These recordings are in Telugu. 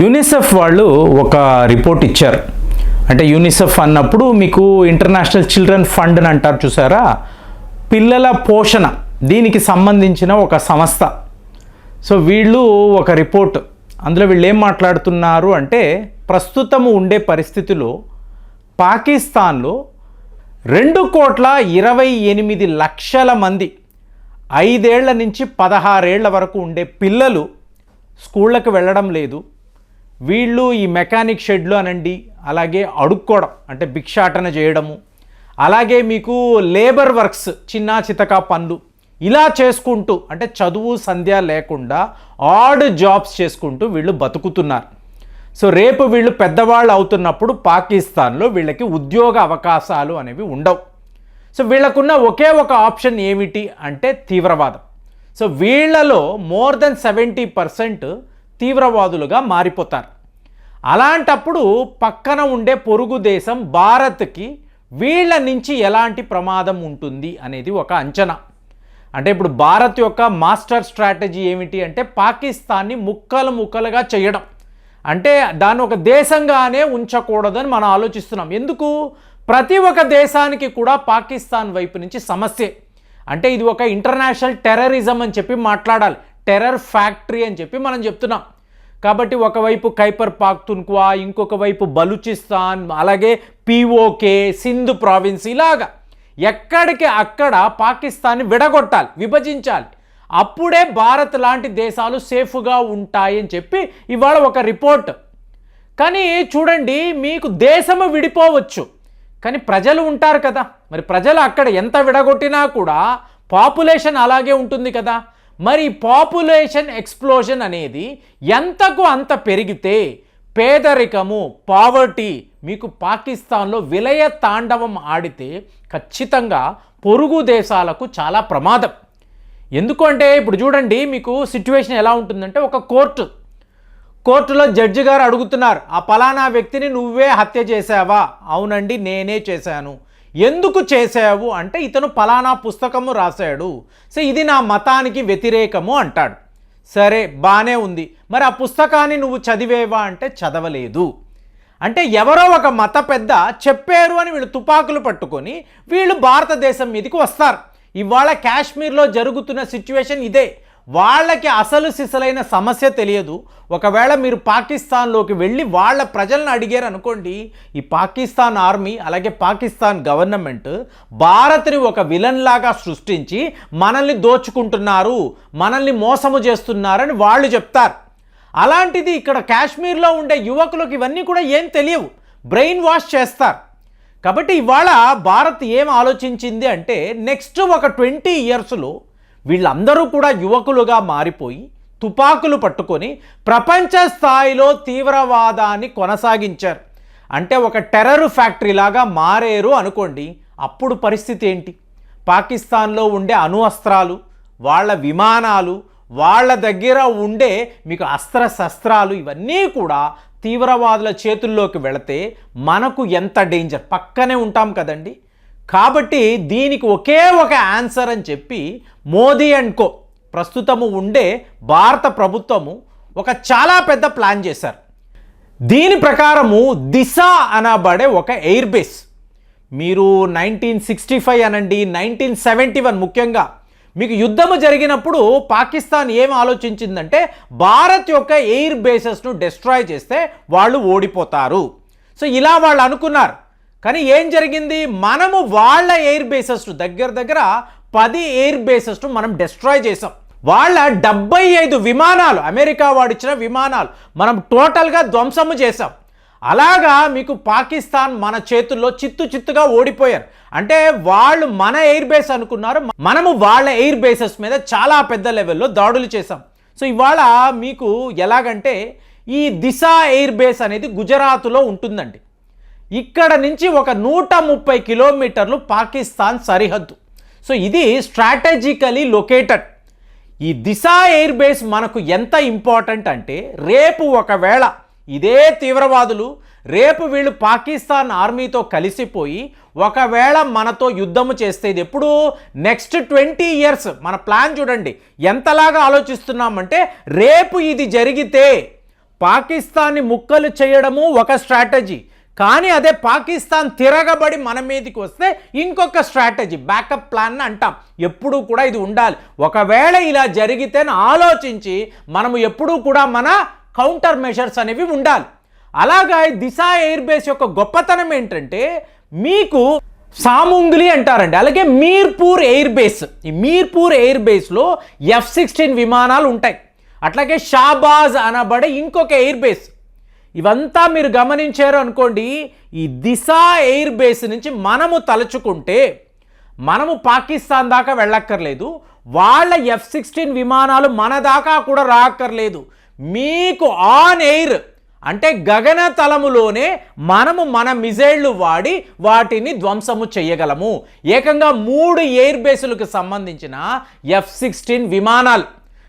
యూనిసెఫ్ వాళ్ళు ఒక రిపోర్ట్ ఇచ్చారు. అంటే యూనిసెఫ్ అన్నప్పుడు మీకు ఇంటర్నేషనల్ చిల్డ్రన్ ఫండ్ అని అంటారు చూసారా? పిల్లల పోషణ దీనికి సంబంధించిన ఒక సంస్థ. సో వీళ్ళు ఒక రిపోర్ట్. అందులో వీళ్ళు ఏం మాట్లాడుతున్నారు అంటే ప్రస్తుతము ఉండే పరిస్థితిలో పాకిస్తాన్లో రెండు కోట్ల ఇరవై ఎనిమిది లక్షల మంది ఐదేళ్ళ నుంచి పదహారేళ్ళ వరకు ఉండే పిల్లలు స్కూళ్ళకు వెళ్ళడం లేదు. వీళ్ళు ఈ మెకానిక్ షెడ్లు అనండి అలాగే అడుక్కోవడం అంటే భిక్షాటన చేయడము అలాగే మీకు లేబర్ వర్క్స్ చిన్న చితక పనులు ఇలా చేసుకుంటూ అంటే చదువు సంధ్య లేకుండా ఆడ్ జాబ్స్ చేసుకుంటూ వీళ్ళు బతుకుతున్నారు. సో రేపు వీళ్ళు పెద్దవాళ్ళు అవుతున్నప్పుడు పాకిస్తాన్లో వీళ్ళకి ఉద్యోగ అవకాశాలు అనేవి ఉండవు. సో వీళ్ళకున్న ఒకే ఒక ఆప్షన్ ఏమిటి అంటే తీవ్రవాదం. సో వీళ్ళలో మోర్ దెన్ సెవెంటీ పర్సెంట్ తీవ్రవాదులుగా మారిపోతారు. అలాంటప్పుడు పక్కన ఉండే పొరుగు దేశం భారత్కి వీళ్ళ నుంచి ఎలాంటి ప్రమాదం ఉంటుంది అనేది ఒక అంచనా. అంటే ఇప్పుడు భారత్ యొక్క మాస్టర్ స్ట్రాటజీ ఏమిటి అంటే పాకిస్తాన్ని ముక్కలు ముక్కలుగా చేయడం. అంటే దాన్ని ఒక దేశంగానే ఉంచకూడదని మనం ఆలోచిస్తున్నాం. ఎందుకు? ప్రతి ఒక్క దేశానికి కూడా పాకిస్తాన్ వైపు నుంచి సమస్యే. అంటే ఇది ఒక ఇంటర్నేషనల్ టెర్రరిజం అని చెప్పి మాట్లాడాలి. టెర్రర్ ఫ్యాక్టరీ అని చెప్పి మనం చెప్తున్నాం. కాబట్టి ఒకవైపు ఖైపర్ పాక్తున్క్వా ఇంకొక వైపు బలూచిస్తాన్ అలాగే పిఓకే సింధు ప్రావిన్స్ ఇలాగా. ఎక్కడికి అక్కడ పాకిస్తాన్ని విడగొట్టాలి విభజించాలి. అప్పుడే భారత్ లాంటి దేశాలు సేఫ్గా ఉంటాయని చెప్పి ఇవాళ ఒక రిపోర్ట్. కానీ చూడండి మీకు దేశము విడిపోవచ్చు. కానీ ప్రజలు ఉంటారు కదా. మరి ప్రజలు అక్కడ ఎంత విడగొట్టినా కూడా పాపులేషన్ అలాగే ఉంటుంది కదా. మరి పాపులేషన్ ఎక్స్ప్లోజన్ అనేది ఎంతకు అంత పెరిగితే పేదరికము పావర్టీ మీకు పాకిస్తాన్లో విలయ తాండవం ఆడితే ఖచ్చితంగా పొరుగు దేశాలకు చాలా ప్రమాదం. ఎందుకంటే ఇప్పుడు చూడండి మీకు సిచ్యువేషన్ ఎలా ఉంటుందంటే ఒక కోర్టు. కోర్టులో జడ్జి గారు అడుగుతున్నారు ఆ పలానా వ్యక్తిని నువ్వే హత్య చేశావా? అవునండి నేనే చేశాను. ఎందుకు చేశావు అంటే ఇతను ఫలానా పుస్తకము రాశాడు. సో ఇది నా మతానికి వ్యతిరేకము అంటాడు. సరే బాగానే ఉంది. మరి ఆ పుస్తకాన్ని నువ్వు చదివేవా అంటే చదవలేదు. అంటే ఎవరో ఒక మత పెద్ద చెప్పారు అని వీళ్ళు తుపాకులు పట్టుకొని వీళ్ళు భారతదేశం మీదకి వస్తారు. ఇవాళ కాశ్మీర్లో జరుగుతున్న సిచ్యువేషన్ ఇదే. వాళ్ళకి అసలు సిసలైన సమస్య తెలియదు. ఒకవేళ మీరు పాకిస్తాన్లోకి వెళ్ళి వాళ్ళ ప్రజలను అడిగారు అనుకోండి ఈ పాకిస్తాన్ ఆర్మీ అలాగే పాకిస్తాన్ గవర్నమెంట్ భారత్ని ఒక విలన్ లాగా సృష్టించి మనల్ని దోచుకుంటున్నారు మనల్ని మోసము చేస్తున్నారని వాళ్ళు చెప్తారు. అలాంటిది ఇక్కడ కాశ్మీర్లో ఉండే యువకులకు ఇవన్నీ కూడా ఏం తెలియవు. బ్రెయిన్ వాష్ చేస్తారు. కాబట్టి ఇవాళ భారత్ ఏం ఆలోచించింది అంటే నెక్స్ట్ ఒక ట్వంటీ ఇయర్స్లో వీళ్ళందరూ కూడా యువకులుగా మారిపోయి తుపాకులు పట్టుకొని ప్రపంచ స్థాయిలో తీవ్రవాదాన్ని కొనసాగించారు. అంటే ఒక టెర్రర్ ఫ్యాక్టరీ లాగా మారేరు అనుకోండి అప్పుడు పరిస్థితి ఏంటి? పాకిస్తాన్లో ఉండే అణు అస్త్రాలు వాళ్ళ విమానాలు వాళ్ళ దగ్గర ఉండే మీకు అస్త్ర శస్త్రాలు ఇవన్నీ కూడా తీవ్రవాదుల చేతుల్లోకి వెళితే మనకు ఎంత డేంజర్? పక్కనే ఉంటాం కదండి. కాబట్టి దీనికి ఒకే ఒక ఆన్సర్ అని చెప్పి మోదీ అండ్ కో ప్రస్తుతము ఉండే భారత ప్రభుత్వము ఒక చాలా పెద్ద ప్లాన్ చేశారు. దీని ప్రకారము దిశ అనబడే ఒక ఎయిర్ బేస్ మీరు నైన్టీన్ సిక్స్టీ ఫైవ్ అనండి నైన్టీన్ సెవెంటీ వన్ ముఖ్యంగా మీకు యుద్ధము జరిగినప్పుడు పాకిస్తాన్ ఏం ఆలోచించిందంటే భారత్ యొక్క ఎయిర్ బేసెస్ను డిస్ట్రాయ్ చేస్తే వాళ్ళు ఓడిపోతారు. సో ఇలా వాళ్ళు అనుకున్నారు. కానీ ఏం జరిగింది? మనము వాళ్ళ ఎయిర్ బేసెస్ను దగ్గర దగ్గర పది ఎయిర్ బేసెస్ను మనం డిస్ట్రాయ్ చేసాం వాళ్ళ డెబ్బై ఐదు విమానాలు అమెరికా వాడిచ్చిన విమానాలు మనం టోటల్గా ధ్వంసము చేసాం అలాగా మీకు పాకిస్తాన్ మన చేతుల్లో చిత్తు చిత్తుగా ఓడిపోయారు. అంటే వాళ్ళు మన ఎయిర్ బేస్ అనుకున్నారు. మనము వాళ్ళ ఎయిర్ బేసెస్ మీద చాలా పెద్ద లెవెల్లో దాడులు చేసాం సో ఇవాళ మీకు ఎలాగంటే ఈ దిశ ఎయిర్ బేస్ అనేది గుజరాత్లో ఉంటుందండి. ఇక్కడ నుంచి ఒక నూట ముప్పై కిలోమీటర్లు పాకిస్తాన్ సరిహద్దు. సో ఇది స్ట్రాటజికలీ లొకేటెడ్ ఈ దిశా ఎయిర్ బేస్ మనకు ఎంత ఇంపార్టెంట్ అంటే రేపు ఒకవేళ ఇదే తీవ్రవాదులు రేపు వీళ్ళు పాకిస్తాన్ ఆర్మీతో కలిసిపోయి ఒకవేళ మనతో యుద్ధము చేస్తే ఇది ఎప్పుడు నెక్స్ట్ ట్వంటీ ఇయర్స్ మన ప్లాన్ చూడండి. ఎంతలాగా ఆలోచిస్తున్నామంటే రేపు ఇది జరిగితే పాకిస్తాన్ని ముక్కలు చేయడము ఒక స్ట్రాటజీ కానీ అదే పాకిస్తాన్ తిరగబడి మన మీదకి వస్తే ఇంకొక స్ట్రాటజీ బ్యాకప్ ప్లాన్ అంటాం. ఎప్పుడూ కూడా ఇది ఉండాలి. ఒకవేళ ఇలా జరిగితే ఆలోచించి మనము ఎప్పుడూ కూడా మన కౌంటర్ మెషర్స్ అనేవి ఉండాలి. అలాగా దిశ ఎయిర్ బేస్ యొక్క గొప్పతనం ఏంటంటే మీకు సాముంగ్లి అంటారండి. అలాగే మీర్పూర్ ఎయిర్ బేస్ ఈ మీర్పూర్ ఎయిర్ బేస్లో ఎఫ్ సిక్స్టీన్ విమానాలు ఉంటాయి. అట్లాగే షాబాజ్ అనబడే ఇంకొక ఎయిర్ బేస్ ఇవంతా మీరు గమనించారు అనుకోండి ఈ దిశ ఎయిర్ బేస్ నుంచి మనము తలుచుకుంటే మనము పాకిస్తాన్ దాకా వెళ్ళక్కర్లేదు వాళ్ళ ఎఫ్ సిక్స్టీన్ విమానాలు మన దాకా కూడా రాక్కర్లేదు. మీకు ఆన్ ఎయిర్ అంటే గగన తలములోనే మనము మన మిజైళ్ళు వాడి వాటిని ధ్వంసము చేయగలము. ఏకంగా మూడు ఎయిర్ బేసులకు సంబంధించిన ఎఫ్ సిక్స్టీన్ విమానాలు.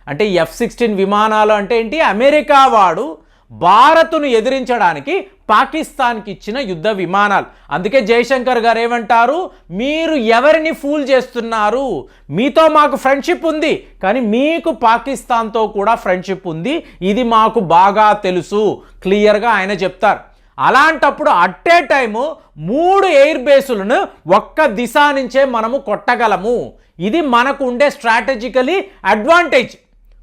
అంటే ఎఫ్ సిక్స్టీన్ విమానాలు అంటే ఏంటి? అమెరికా వాడు భారత్ను ఎదిరించడానికి పాకిస్తాన్కి ఇచ్చిన యుద్ధ విమానాలు. అందుకే జయశంకర్ గారు ఏమంటారు? మీరు ఎవరిని ఫూల్ చేస్తున్నారు? మీతో మాకు ఫ్రెండ్షిప్ ఉంది. కానీ మీకు పాకిస్తాన్తో కూడా ఫ్రెండ్షిప్ ఉంది. ఇది మాకు బాగా తెలుసు. క్లియర్గా ఆయన చెప్తారు. అలాంటప్పుడు అట్ ఏ టైము మూడు ఎయిర్ బేసులను ఒక్క దిశ నుంచే మనము కొట్టగలము. ఇది మనకు ఉండే స్ట్రాటజికలీ అడ్వాంటేజ్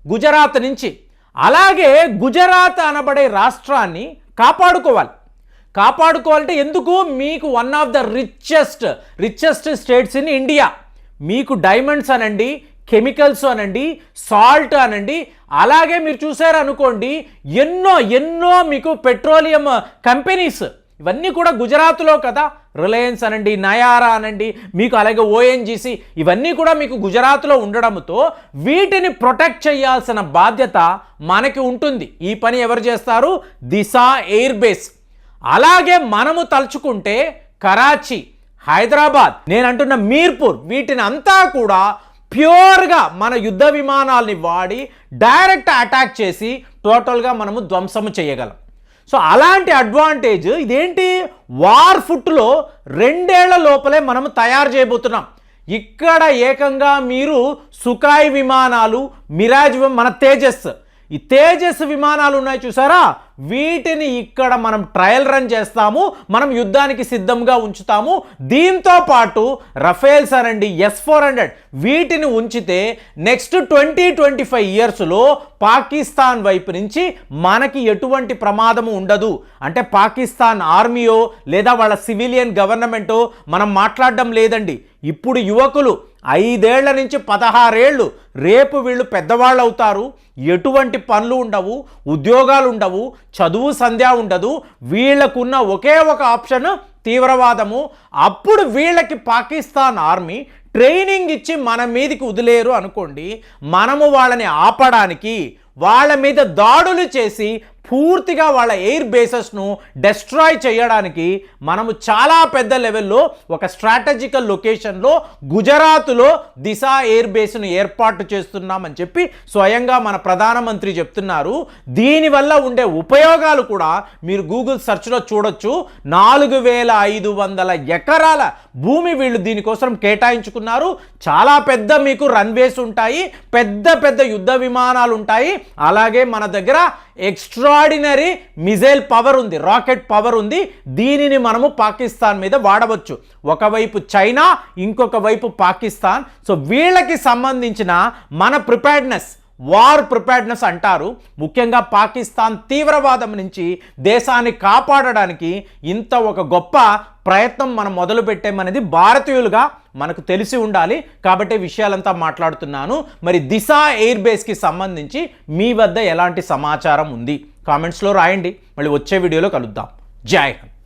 గుజరాత్ నుంచి. అలాగే గుజరాత్ అనబడే రాష్ట్రాన్ని కాపాడుకోవాలి. కాపాడుకోవాలంటే ఎందుకు? మీకు one of the richest richest states in India మీకు డైమండ్స్ అనండి కెమికల్స్ అనండి సాల్ట్ అనండి. అలాగే మీరు చూసారనుకోండి ఎన్నో ఎన్నో మీకు పెట్రోలియం కంపెనీస్ ఇవన్నీ కూడా గుజరాత్లో కదా. రిలయన్స్ అనండి నయారా అనండి మీకు అలాగే ఓఎన్జీసీ ఇవన్నీ కూడా మీకు గుజరాత్లో ఉండడంతో వీటిని ప్రొటెక్ట్ చేయాల్సిన బాధ్యత మనకి ఉంటుంది. ఈ పని ఎవరు చేస్తారు? దిశా ఎయిర్ బేస్ అలాగే మనము తలుచుకుంటే కరాచీ హైదరాబాద్ నేను అంటున్న మీర్పూర్ వీటిని అంతా కూడా ప్యూర్గా మన యుద్ధ విమానాల్ని వాడి డైరెక్ట్ అటాక్ చేసి టోటల్గా మనము ధ్వంసము చేయగలం. సో అలాంటి అడ్వాంటేజ్ ఇదేంటి? వార్ ఫుట్లో రెండేళ్ళ లోపలే మనము తయారు చేయబోతున్నాం. ఇక్కడ ఏకంగా మీరు సుకాయ్ విమానాలు మిరాజ్ మన తేజస్. ఈ తేజస్ విమానాలు ఉన్నాయి చూసారా? వీటిని ఇక్కడ మనం ట్రయల్ రన్ చేస్తాము మనం యుద్ధానికి సిద్ధంగా ఉంచుతాము. దీంతో పాటు రఫేల్స్ అనండి ఎస్ ఫోర్ హండ్రెడ్ వీటిని ఉంచితే నెక్స్ట్ ట్వంటీ ట్వంటీ ఫైవ్ ఇయర్స్లో పాకిస్తాన్ వైపు నుంచి మనకి ఎటువంటి ప్రమాదము ఉండదు. అంటే పాకిస్తాన్ ఆర్మీయో లేదా వాళ్ళ సివిలియన్ గవర్నమెంటో మనం మాట్లాడడం లేదండి. ఇప్పుడు యువకులు ఐదేళ్ళ నుంచి పదహారేళ్ళు రేపు వీళ్ళు పెద్దవాళ్ళు అవుతారు ఎటువంటి పనులు ఉండవు ఉద్యోగాలు ఉండవు చదువు సంధ్య ఉండదు. వీళ్ళకున్న ఒకే ఒక ఆప్షన్ తీవ్రవాదము. అప్పుడు వీళ్ళకి పాకిస్తాన్ ఆర్మీ ట్రైనింగ్ ఇచ్చి మన మీదకి వదిలేరు అనుకోండి. మనము వాళ్ళని ఆపడానికి వాళ్ళ మీద దాడులు చేసి పూర్తిగా వాళ్ళ ఎయిర్ బేసెస్ను డెస్ట్రాయ్ చేయడానికి మనము చాలా పెద్ద లెవెల్లో ఒక స్ట్రాటజికల్ లొకేషన్లో గుజరాత్లో దిశ ఎయిర్ బేస్ను ఏర్పాటు చేస్తున్నామని చెప్పి స్వయంగా మన ప్రధానమంత్రి చెప్తున్నారు. దీనివల్ల ఉండే ఉపయోగాలు కూడా మీరు గూగుల్ సెర్చ్లో చూడొచ్చు. నాలుగు వేల ఐదు వందల ఎకరాల భూమి వీళ్ళు దీనికోసం కేటాయించుకున్నారు. చాలా పెద్ద మీకు రన్వేస్ ఉంటాయి. పెద్ద పెద్ద యుద్ధ విమానాలు ఉంటాయి. అలాగే మన దగ్గర ఎక్స్ట్రాడినరీ మిజైల్ పవర్ ఉంది రాకెట్ పవర్ ఉంది. దీనిని మనము పాకిస్తాన్ మీద వాడవచ్చు. ఒకవైపు చైనా ఇంకొక వైపు పాకిస్తాన్. సో వీళ్ళకి సంబంధించిన మన ప్రిపేర్డ్నెస్ వార్ ప్రిపేర్డ్నెస్ అంటారు. ముఖ్యంగా పాకిస్తాన్ తీవ్రవాదం నుంచి దేశాన్ని కాపాడడానికి ఇంత ఒక గొప్ప ప్రయత్నం మనం మొదలు పెట్టామనేది భారతీయులుగా మనకు తెలిసి ఉండాలి. కాబట్టి విషయాలంతా మాట్లాడుతున్నాను. మరి దిశ ఎయిర్ బేస్కి సంబంధించి మీ వద్ద ఎలాంటి సమాచారం ఉంది? కామెంట్స్లో రాయండి. మళ్ళీ వచ్చే వీడియోలో కలుద్దాం. జై హింద్.